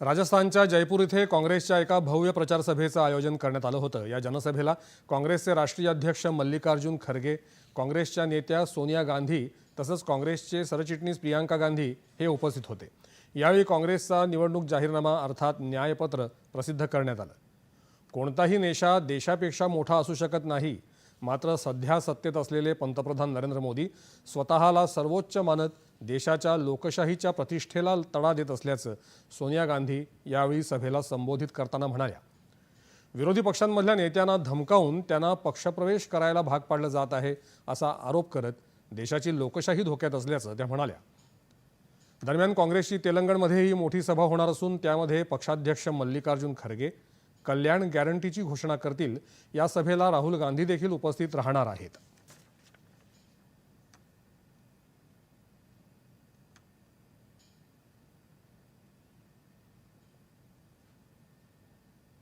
राजस्थानच्या जयपूर इथे काँग्रेसच्या एका भव्य प्रचार सभेचं आयोजन करण्यात आलं होतं. या जनसभेला काँग्रेसचे राष्ट्रीय अध्यक्ष मल्लिकार्जुन खरगे काँग्रेसच्या नेत्या सोनिया गांधी तसंच काँग्रेसचे सरचिटणीस प्रियांका गांधी हे उपस्थित होते. यावेळी काँग्रेसचा निवडणूक जाहीरनामा अर्थात न्यायपत्र प्रसिद्ध करण्यात आलं. कोणताही नेशा देशापेक्षा मोठा असू शकत नाही. मात्र सध्या सत्तेत असलेले पंतप्रधान नरेंद्र मोदी स्वतःला सर्वोच्च मानत देशाच्या लोकशाहीच्या प्रतिष्ठेला तडा देत असल्याचं सोनिया गांधी यावेळी सभेला संबोधित करताना म्हणाल्या. विरोधी पक्षांमधल्या नेत्यांना धमकावून त्यांना पक्षप्रवेश करायला भाग पाडलं जात आहे असा आरोप करत देशाची लोकशाही धोक्यात असल्याचं त्या म्हणाल्या. दरम्यान काँग्रेसची तेलंगणमध्येही मोठी सभा होणार असून त्यामध्ये पक्षाध्यक्ष मल्लिकार्जुन खरगे कल्याण गॅरंटीची घोषणा करतील या सभेला राहुल गांधी देखील उपस्थित राहणार आहेत.